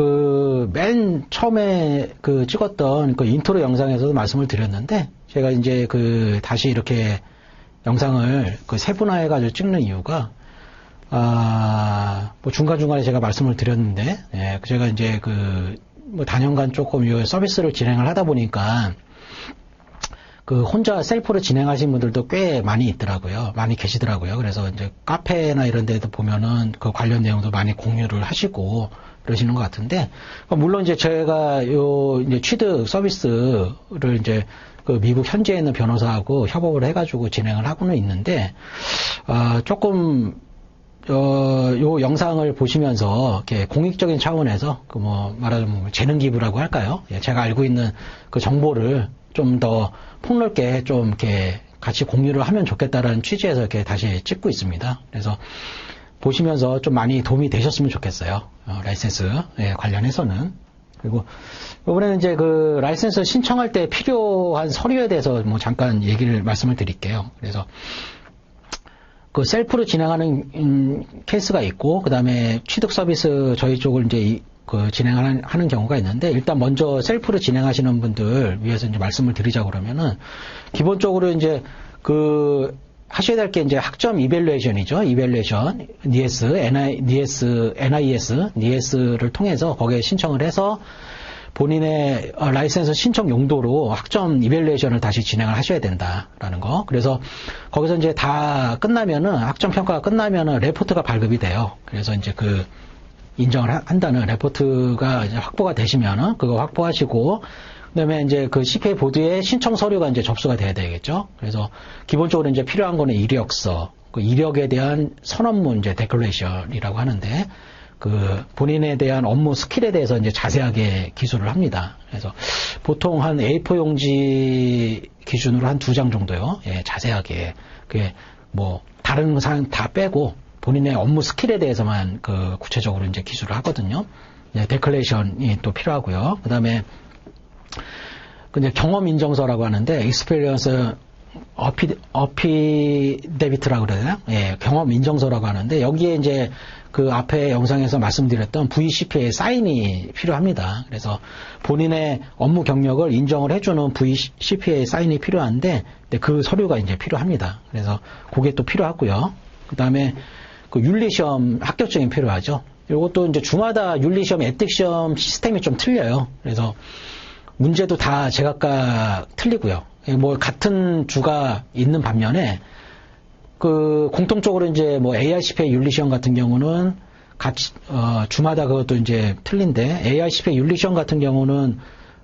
그 맨 처음에 그 찍었던 그 인트로 영상에서도 말씀을 드렸는데 제가 이제 그 다시 이렇게 영상을 그 세분화해 가지고 찍는 이유가 아, 뭐 중간중간에 제가 말씀을 드렸는데, 예, 제가 이제 그, 뭐 단연간 조금 이 서비스를 진행을 하다 보니까, 그 혼자 셀프로 진행하신 분들도 꽤 많이 있더라고요. 많이 계시더라고요. 그래서 이제 카페나 이런 데도 보면은 그 관련 내용도 많이 공유를 하시고 그러시는 것 같은데, 물론 이제 제가 요 이제 취득 서비스를 이제 그 미국 현지에 있는 변호사하고 협업을 해가지고 진행을 하고는 있는데, 아, 조금 어, 요 영상을 보시면서 이렇게 공익적인 차원에서 그 뭐 말하자면 재능 기부라고 할까요? 예, 제가 알고 있는 그 정보를 좀 더 폭넓게 좀 이렇게 같이 공유를 하면 좋겠다라는 취지에서 이렇게 다시 찍고 있습니다. 그래서 보시면서 좀 많이 도움이 되셨으면 좋겠어요. 어, 라이센스 예, 관련해서는. 그리고 이번에는 이제 그 라이센스 신청할 때 필요한 서류에 대해서 뭐 잠깐 얘기를 말씀을 드릴게요. 그래서 그 셀프로 진행하는 음, 케이스가 있고 그다음에 취득 서비스 저희 쪽을 이제 이, 그 진행하는 하는 경우가 있는데 일단 먼저 셀프로 진행하시는 분들 위해서 이제 말씀을 드리자 그러면은 기본적으로 이제 그 하셔야 될 게 이제 학점 이벨루에이션이죠. 이벨루에이션, NIS, NI, NIS, NIS, NIS를 통해서 거기에 신청을 해서 본인의 어, 라이센스 신청 용도로 학점 이벨루에이션을 다시 진행을 하셔야 된다라는 거. 그래서 거기서 이제 다 끝나면은 학점 평가가 끝나면은 레포트가 발급이 돼요. 그래서 이제 그 인정을 한다는 레포트가 확보가 되시면은 그거 확보하시고 그다음에 이제 그 CPA 보드에 신청 서류가 이제 접수가 돼야 되겠죠. 그래서 기본적으로 이제 필요한 거는 이력서, 그 이력에 대한 선언문 이제 데클레이션이라고 하는데 그 본인에 대한 업무 스킬에 대해서 이제 자세하게 기술을 합니다. 그래서 보통 한 A4 용지 기준으로 한 두 장 정도요. 예, 자세하게 그게 뭐 다른 사항 다 빼고 본인의 업무 스킬에 대해서만 그 구체적으로 이제 기술을 하거든요. 예, 데클레이션이 또 필요하고요. 그다음에 근데 경험 인정서라고 하는데 익스페리언스 어피 어피 데비트라고 그러나요? 예, 경험 인정서라고 하는데 여기에 이제 그 앞에 영상에서 말씀드렸던 VCP의 사인이 필요합니다. 그래서 본인의 업무 경력을 인정을 해주는 VCP의 사인이 필요한데 그 서류가 이제 필요합니다. 그래서 그게 또 필요하고요. 그 다음에 그 윤리 시험 합격증이 필요하죠. 이것도 이제 주마다 윤리 시험, 에틱 시험 시스템이 좀 틀려요. 그래서 문제도 다 제각각 틀리고요. 뭐 같은 주가 있는 반면에 그 공통적으로 이제 뭐 AICPA 윤리 시험 같은 경우는 같이 어 주마다 그것도 이제 틀린데 AICPA 윤리 시험 같은 경우는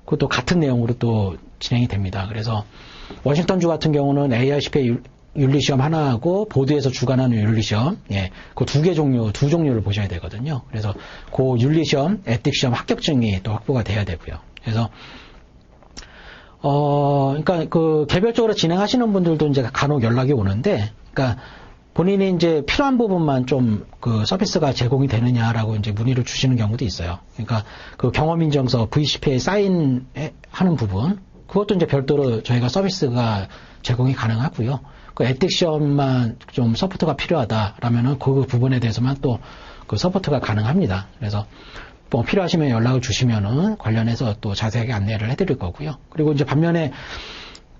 그것도 같은 내용으로 또 진행이 됩니다. 그래서 워싱턴 주 같은 경우는 AICPA 윤리 시험 하나하고 보드에서 주관하는 윤리 시험, 예, 그 두 개 종류, 두 종류를 보셔야 되거든요. 그래서 그 윤리 시험, 에틱 시험 합격증이 또 확보가 돼야 되고요. 그래서 어, 그러니까 그 개별적으로 진행하시는 분들도 이제 간혹 연락이 오는데, 그러니까 본인이 이제 필요한 부분만 좀 그 서비스가 제공이 되느냐라고 이제 문의를 주시는 경우도 있어요. 그러니까 그 경험 인정서 VCP에 사인하는 부분, 그것도 이제 별도로 저희가 서비스가 제공이 가능하고요. 그 에틱 시험만 좀 서포트가 필요하다라면은 그 부분에 대해서만 또 그 서포트가 가능합니다. 그래서 뭐 필요하시면 연락을 주시면은 관련해서 또 자세하게 안내를 해드릴 거고요. 그리고 이제 반면에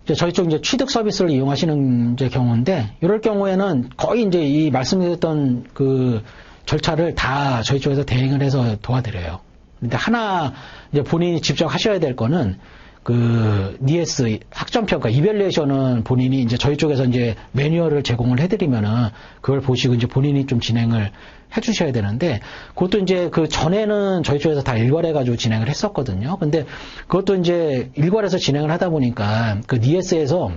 이제 저희 쪽 이제 취득 서비스를 이용하시는 이제 경우인데 이럴 경우에는 거의 이제 이 말씀드렸던 그 절차를 다 저희 쪽에서 대행을 해서 도와드려요. 근데 하나 이제 본인이 직접 하셔야 될 거는 그 니에스 학점 평가 이벨리에이션은 본인이 이제 저희 쪽에서 이제 매뉴얼을 제공을 해드리면은 그걸 보시고 이제 본인이 좀 진행을 해주셔야 되는데 그것도 이제 그 전에는 저희 쪽에서 다 일괄해가지고 진행을 했었거든요. 근데 그것도 이제 일괄해서 진행을 하다 보니까 그 니에스에서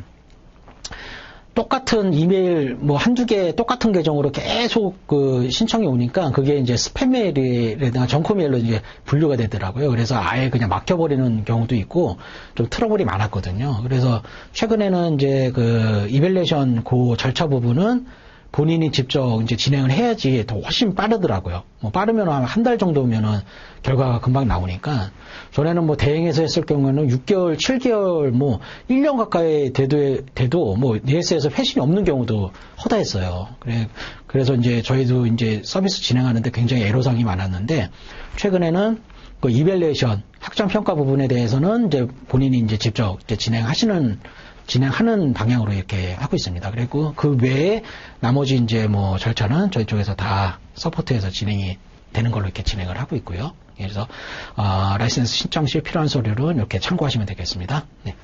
똑같은 이메일 뭐 한두 개 똑같은 계정으로 계속 그 신청이 오니까 그게 이제 스팸 메일이라든가 정코 메일로 이제 분류가 되더라고요. 그래서 아예 그냥 막혀버리는 경우도 있고 좀 트러블이 많았거든요. 그래서 최근에는 이제 그 이벨레이션 그 절차 부분은 본인이 직접 이제 진행을 해야지 더 훨씬 빠르더라고요. 뭐 빠르면 한 달 정도면은 결과가 금방 나오니까 전에는 뭐 대행해서 했을 경우에는 6개월, 7개월, 뭐 1년 가까이 돼도, 돼도 뭐 ES에서 회신이 없는 경우도 허다했어요. 그래, 그래서 이제 저희도 이제 서비스 진행하는데 굉장히 애로사항이 많았는데 최근에는 그 이벨레이션 학점 평가 부분에 대해서는 이제 본인이 이제 직접 이제 진행하시는 진행하는 방향으로 이렇게 하고 있습니다. 그리고 그 외에 나머지 이제 뭐 절차는 저희 쪽에서 다 서포트해서 진행이 되는 걸로 이렇게 진행을 하고 있고요. 그래서 어, 라이센스 신청 시 필요한 서류는 이렇게 참고하시면 되겠습니다. 네.